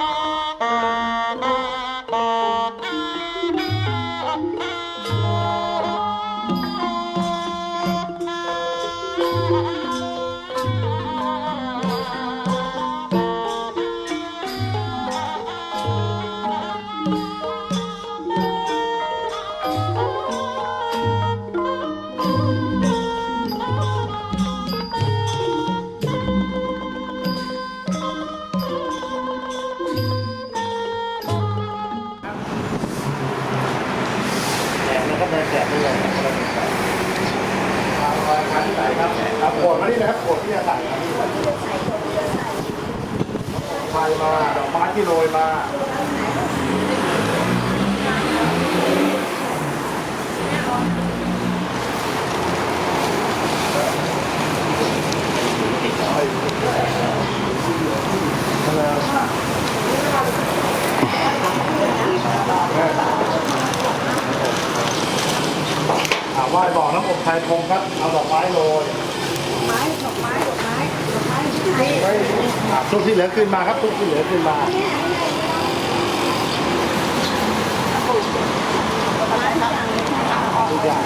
แที่โรยมาถาว่าบอกน้ำอบไทยคงครับ เอาดอกไม้โรย ไม้ดอกไม้ดอกไม้ ทุกที่เหลือขึ้นมาครับทุกที่เหลือขึ้นมาทุกอย่าง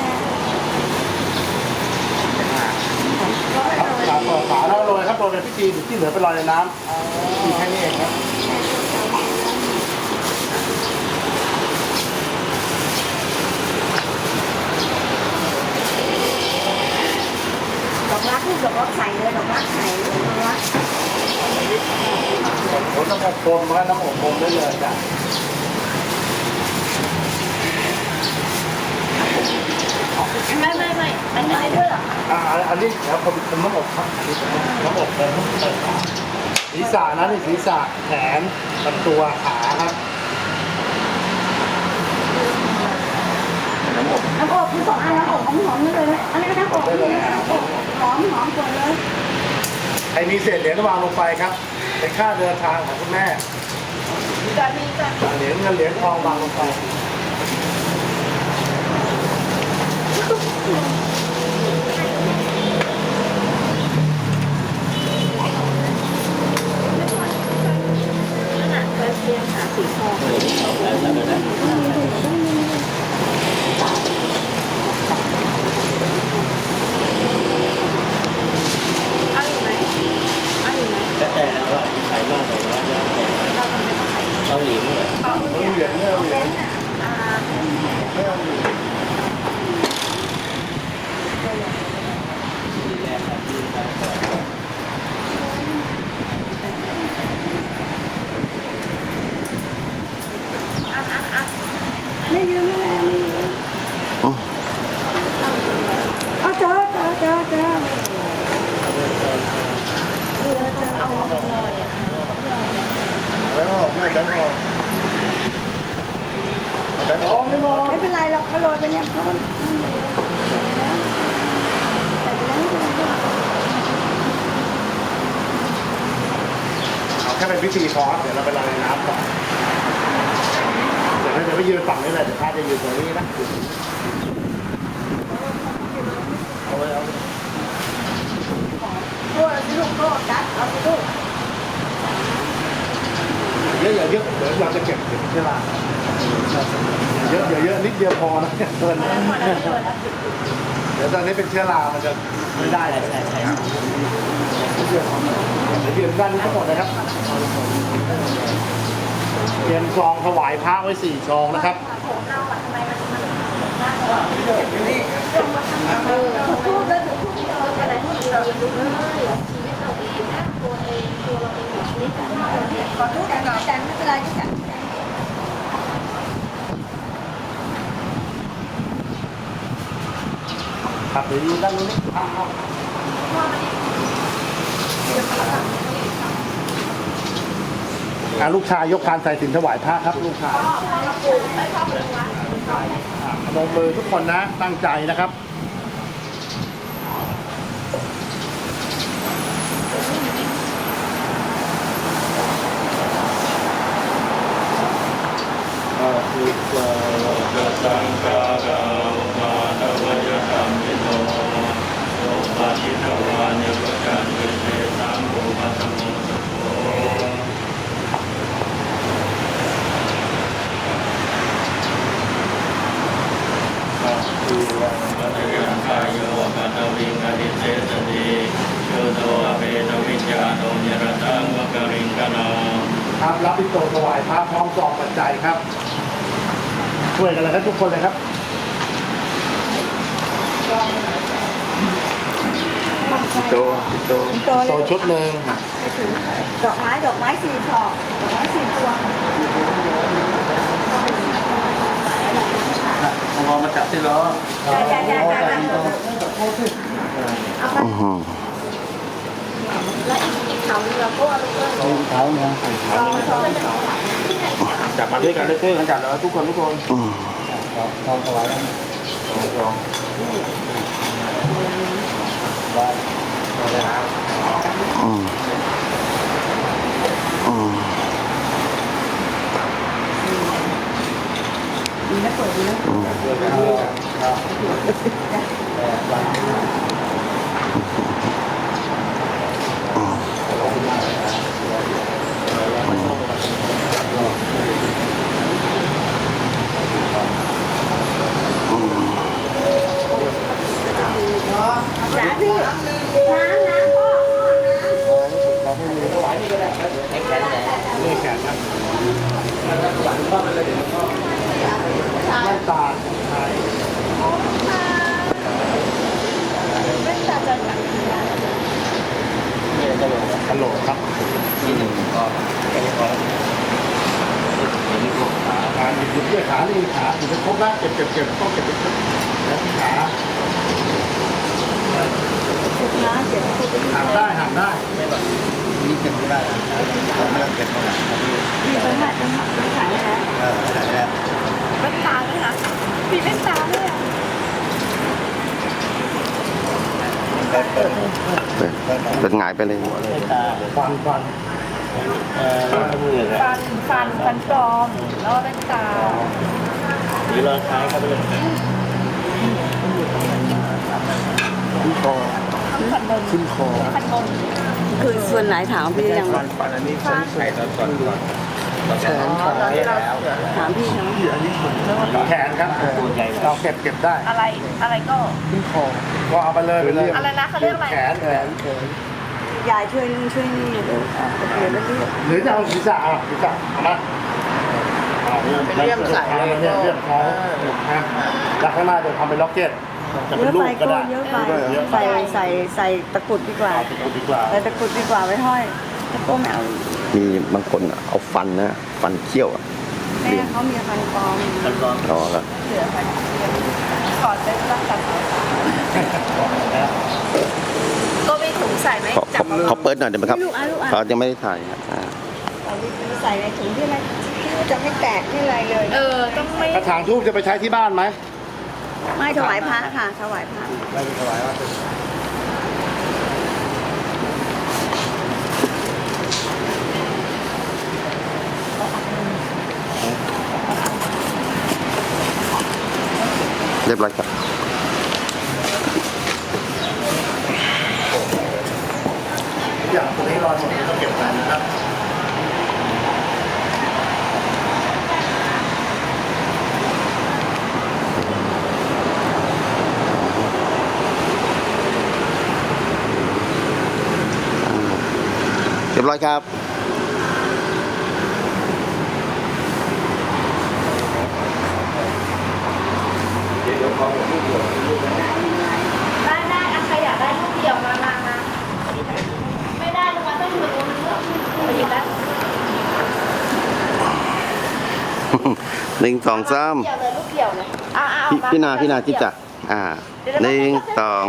ครับฝาแล้วโรยครับโรยในพิธีที่เหลือไปลอยในน้ำมีแค่นี้เองครับ ดอก รักลูกดอกรักใส่เลยดอกรักใส่ดอกรักผมน้ำอบรมแล้วน้ำอบรมได้เลยจ้ะไม่ไม่ไม่อันนี้ด้วยเหรออ่าอันนี้เดี๋ยวผมผมน้ำอบครับอันนี้ผมน้ำอบเติมเติมฝาศีรษะนะนี่ศีรษะแขนลำตัวขาครับน้ำอบน้ำอบคือสองอันน้ำอบหอมหอมนี่เลยอันนี้ก็น้ำอบนี่น้ำอบ อมหอมก่อนเลยใครมีเศษเหรียญวางลงไปครับ เป็นค่าเดินทางของคุณแม่จะมีจะเหรียญเงินเหรียญทองวางลงไปกระเทียมหาสีทองเอาอยู่ไหมเอา อยู่ไหมแต่แต่ว่าขายมากเลยว่าจะเอาหลิมเลยเอาไม่เอาเหรียญไม่เอาเหรียญอ่าไม่เอาเหรียญ ทีแรกครับที่ขายก่อน อะอะอะไม่ยืมไม่ยืมไม่ยืมเอาเจอเจอเจอเจอเอา แล้วก็ไม่แบงค์ออกแบงค์ออกไม่มอง ไม่เป็นไรหรอกเขาโรยไปเนี่ยเขาแต่ไปแล้วไม่เป็นไรหรอก เอาแค่เป็นพิธีพอเดี๋ยวเราไปลอยในน้ำก่อนเดี๋ยวเราจะไปยืนฝั่งนี้เลยเดี๋ยวข้าจะยืนตรงนี้นะเอาไว้เอาไว้โอ้ยสิลูกโลดจัดเอาสิลูกเยอะอย่าเยอะเดี๋ยวเราจะเก็บเก็บเชื้อราเยอะอย่าเยอะนิดเดียวพอนะเกินเดี๋ยวตอนนี้เป็นเชื้อรามันจะไม่ได้เลยใช่ใช่ เตรียวด้านนี้ทั้งหมดนะครับเตรียมซองถวายพระไว้สี่ซองนะครับผมเราอะทำไมมันมันน่าเออพูดแล้วถึงพูดเอออะไรพูดเราอาดูเลยชีวิตเราเองนะตัวเองตัวเราเองชีวิตกันขอโทษนะแต่ไม่เป็นไรที่จัดครับเดี๋ยวยืนด้านนู้นนี่ อาลูกชายยกพานใส่สินถวายพระครับลูกชายลงมือทุกคนนะตั้งใจนะครับก็คือจะสังฆารามาตวยธรรมิโนโอปาทิตวานิวกันวิเศษสังโฆมัตโมสุโข ครับรับพิโตถวายพระพร้อมสอบปัจจัยครับ ช่วยกันเลยครับทุกคนเลยครับ โตโตโตเลโตยชุดหนึ่งดอกไม้ดอกไม้สี่ดอกดอกไม้สี่พวงพอมาจับที่ล้อจ้าจ้าจ้าจ้าเอาไปอื้อหือแล้วอีกอีกเขาหนึงเราก็เอาไปด้วยเขาเนี่ยลองลองจับมาด้วยกันเลยช่วยกันจับแล้วทุกคนทุกคนอืมลองถวายแล้วลอง อืมอืมดีนะเปิดดีนะพี่น้ำน้ำพ่อ นี่แขนครับแว่นตาใช่ ไม่ตาจะหนัก กระโหลกครับ ที่หนึ่งก็แค่นี้พอแล้วนี่พวกขา การหยิบหยิบด้วยขานี่ขาถึงจะครบนะเก็บเก็บเก็บต้องเก็บเก็บแล้วที่ขา สุดนะเจ็บสุด หัก ได้หักได้นี่เก็บไม่ได้ผมไม่ต้องเก็บหมดนะมีเป็นหัดเป็นหัดเป็นหัดแล้วเออได้แล้วเป็นตาไหมคะมีเป็นตาไหมอะเป็นหงายไปเลยฟันฟันเออมือเลยฟันฟันฟันปลอมแล้วเป็นตาหรือรอยท้ายก็ได้ขึ้นคอ ฟันบนขึ้นคอฟันบนคือส่วนไหนถามพี่ยังฟันฟันอันนี้ฟันใส่ตอนก่อนก่อนตอนแขนขาแล้วถามพี่ยังแขนครับเราเก็บเก็บได้ อะไรอะไรก็ขึ้นคอก็เอาไปเลยไปเลยอะไรนะเขาเรียกอะไรแขนแขนแขนยายช่วยนู่นช่วยนี่เดี๋ยวเอาไปเปลี่ยนแล้วเรียกหรือจะเอาศีรษะอะศีรษะเอามาเป็นเลี่ยมใส่เลยเลี่ยมท้องนะแล้วข้างหน้าจะทำเป็นล็อกเก็ต จะเยเป็นอะรูไปปก็ก็ได้เยอะไปเยอะไปใส่ใส่ใส่ตะกรุดดีกว่าเอาติดตัวดีกว่าใส่ตะกรุดดีกว่าไว้ห้อยตะโก้ไม่เอามีบางคนอะเอาฟันนะฟันเขี้ยวอะแม่เขามีฟันปลอมตอนก่อนอ๋อแล้วเหลือฟันก่อนเป็นรักษาก็มีถุงใส่ไหมขอขอขอเปิดหน่อยได้ไหมครับลูกอะลูกอะเขายังไม่ได้ถ่ายอะอ่าเอาไปใส่ในถุงที่อะไรที่ว่าจะไม่แตกที่อะไรเลย เออต้องไม่กระถางทูบจะไปใช้ที่บ้านไหม ไม่ถวายพระค่ะ ถวายพระไม่ถวายว่าเป็นเรียบร้อยครับอย่างตรงนี้รอยหมดต้องเก็บไว้นะครับ เรียบร้ อยครับได้ได้อะใครอยากได้ลูกเดี่ยวมามามาไม่ได้ลูกมาต้องอยู่ตรงนี้ไปหยิบแล้วหนึ่งสองสามเดี่ยวเลยลูกเดี่ยวเลยอ่าอ่าพี่พี่นาพี่นาจิ๊บจ้ะอ่าหนึ่งสอง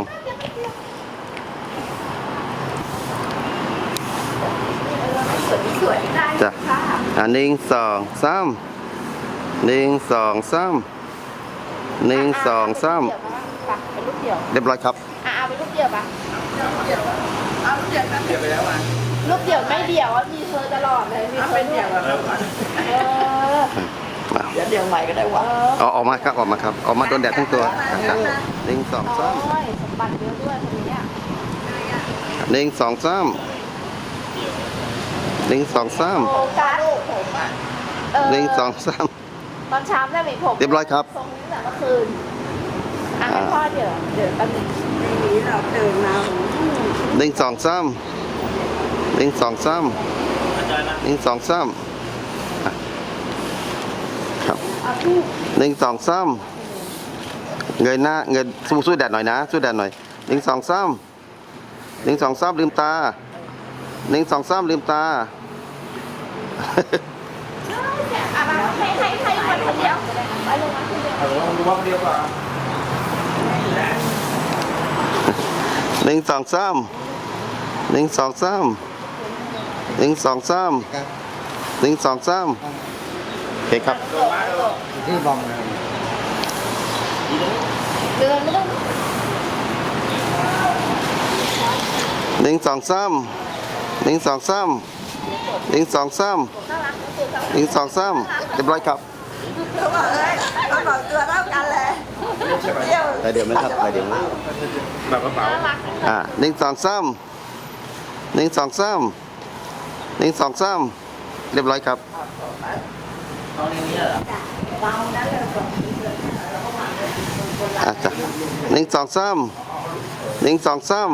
สวยสวยได้จ้ะค่ะอ่าหนึ่งสองสามหนึ่งสองสามหนึ่งสองสามเป็นลูกเดี่ยวเรียบร้อยครับอ่าเอาเป็นลูกเดี่ยวปะเอาลูกเดี่ยวเก็บไปแล้วอะลูกเดี่ยวไม่เดี่ยวอะมีเธอตลอดเลยมีเธอเดี่ยวเออมาเดี๋ยวเดี๋ยวใหม่ก็ได้วะเอาออกมาครับออกมาครับออกมาโดนแดดทั้งตัวครับหนึ่งสองโอ้สามยสมบัติเยอะด้วยคนนี้อะหนึ่งสองสาม หนึ่งสองสามโฟกัสผมอะหนึ่งสองสาม ตอนเช้าได้หวีผมเรียบร้อยครับ ทรงนี้ตั้งเมื่อคืนอะให้พ่อเดี๋ยวเดี๋ยวตอนนี้เราตื่นมาหนึ่งสองสามหนึ่งสองสามหนึ่งสองสามครับบหนึ่งสองสามเงยหน้าเงยสู้สู้แดดหน่อยนะ สู้แดดหน่อยหนึ่งสองสามหนึ่งสองสามลืมตา หนึ่งสองสามลืมตาอะมาให้ให้ให้คนคนเดียวไปลงมาคนเดียวเอาลองดูว่านเดียวก่อนหนึ่งสองสามหนึ่งสองสามหนึ่งสองสามหนึ่งสองสามโอเคครับที่บอมเลยเดินไม่ต้องหนึ่งสองสาม หนึ่งสองสามหนึ่งสองสามน่ารักสุดๆหนึ่งสองสามเรียบร้อยครับเขาบอกเอ้ยเขาบอกตัวเท่ากันเลยเที่ยวไปเดี๋ยวไหมครับไปเดี๋ยวไหมแบบกระเป๋าน่ารักอ่าหนึ่งสองสามหนึ่งสองสามหนึ่งสองสามเรียบร้อยครับอาจ้ะหนึ่งสองสามหนึ่งสองสาม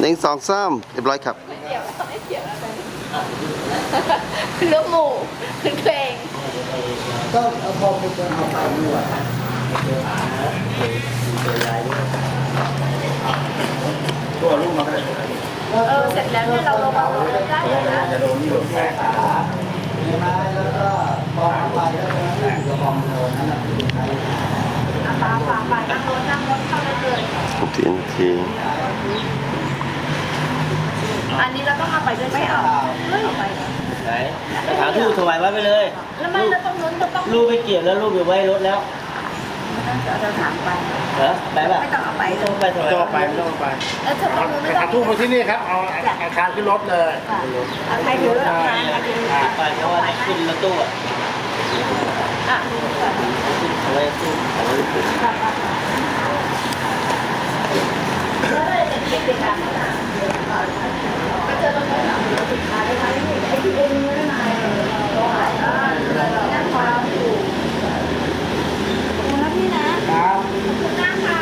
หนึ่งสองสามเรียบร้อยครับ เกี่ยวไม่เกี่ยวคือลูกหมูขึ้นเพลงก็เอาพอเป็นคนเอาไปด้วยตัวลูกมาได้เออเสร็จแล้วเนี่ยเราลงมาได้เลยนะจะโดนนี่หลงแม่ขาใช่ไหมแล้วก็พอไปแล้วก็นั่งอยู่กับบอมโดนนั่นแหละอะปาปาปนั่งรถนั่งรถเข้าได้เลยทุกทีที อันนี้เราต้องเอาไปด้วยไม่เอาเฮ้ยเอาไปเหรอไหนไปหาทูบถวายไว้ไปเลย แล้วไม่แล้วตรงนู้นก็ต้องลูกไม่เกี่ยวแล้วลูกอยู่ไว้รถแล้วเราถามไปเหรอไปป่ะไม่ต้องเอาไปไม่ต้องไปถไม่วายต้องเอาไปไม่ต้องเอาไปเออเธอตรงนู้นไปไม่ต้อหางทุ่มมาที่นี่ครับเอาอาคารขึ้นรถเลยเอาใครถือเอาใครถือไปเพราะว่าขึ้นรถตู้อะอะเอาไว้ตู้เอาไว้ตู้ ต้อะไอที่เอ็นนี่ไม่มาเลยอ่นั่งพอเราอยู่ขอบคุณนะพี่นะครับขอบคุณนะคะ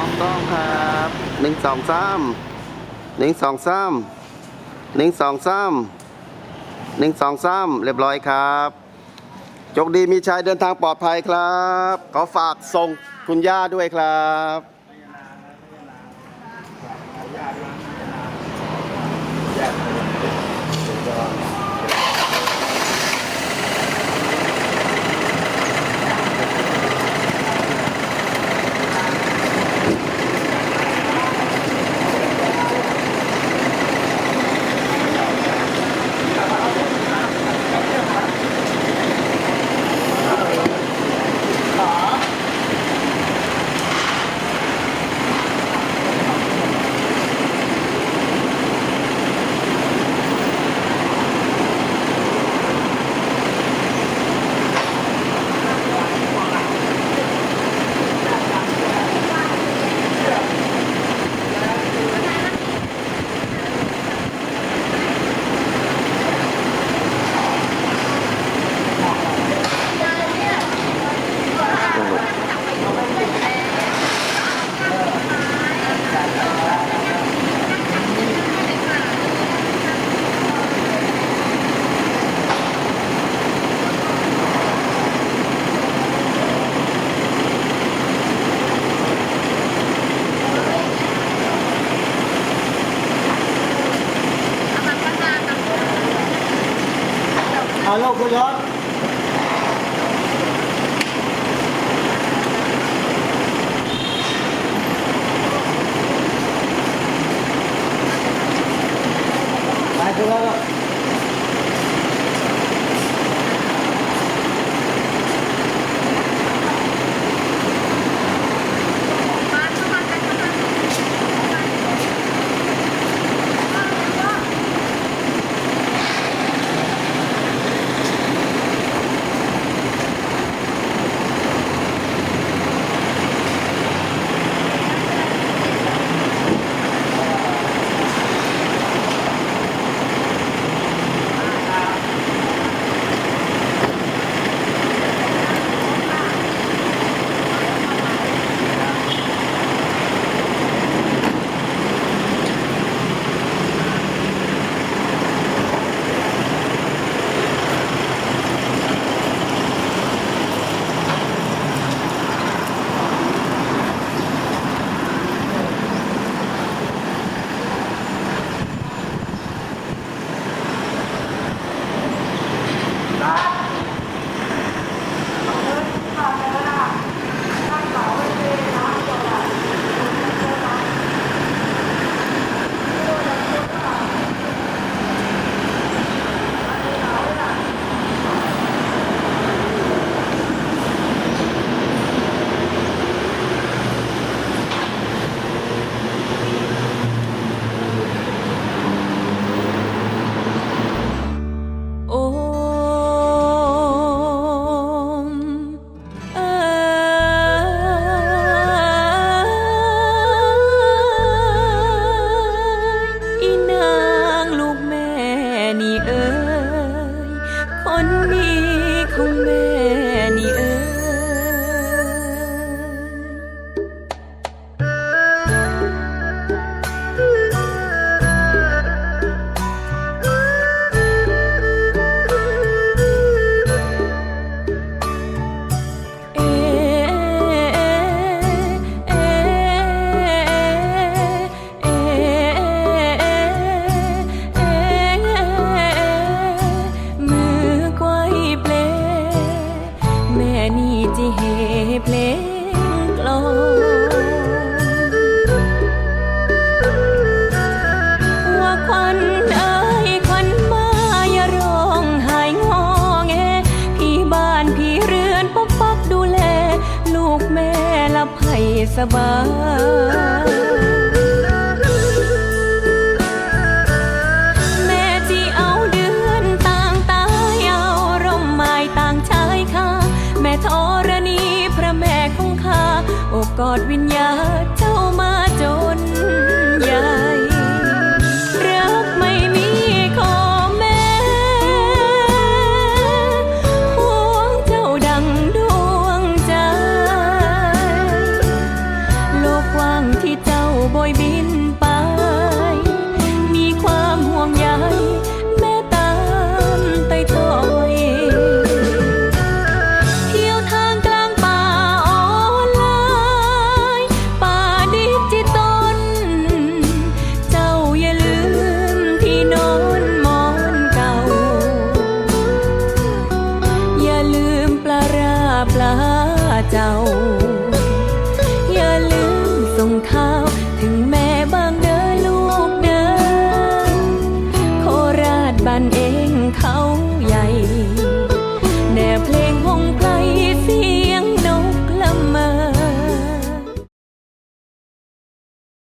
อมต้องครับหนึ่งสองสามหนึ่งสองสามหนึ่งสองสามหนึ่งสองสามเรียบร้อยครับโชคดีมีชายเดินทางปลอดภัยครับ ขอฝากส่ง คุณย่าด้วยครับ เอ อบกอดวิญญาณใจ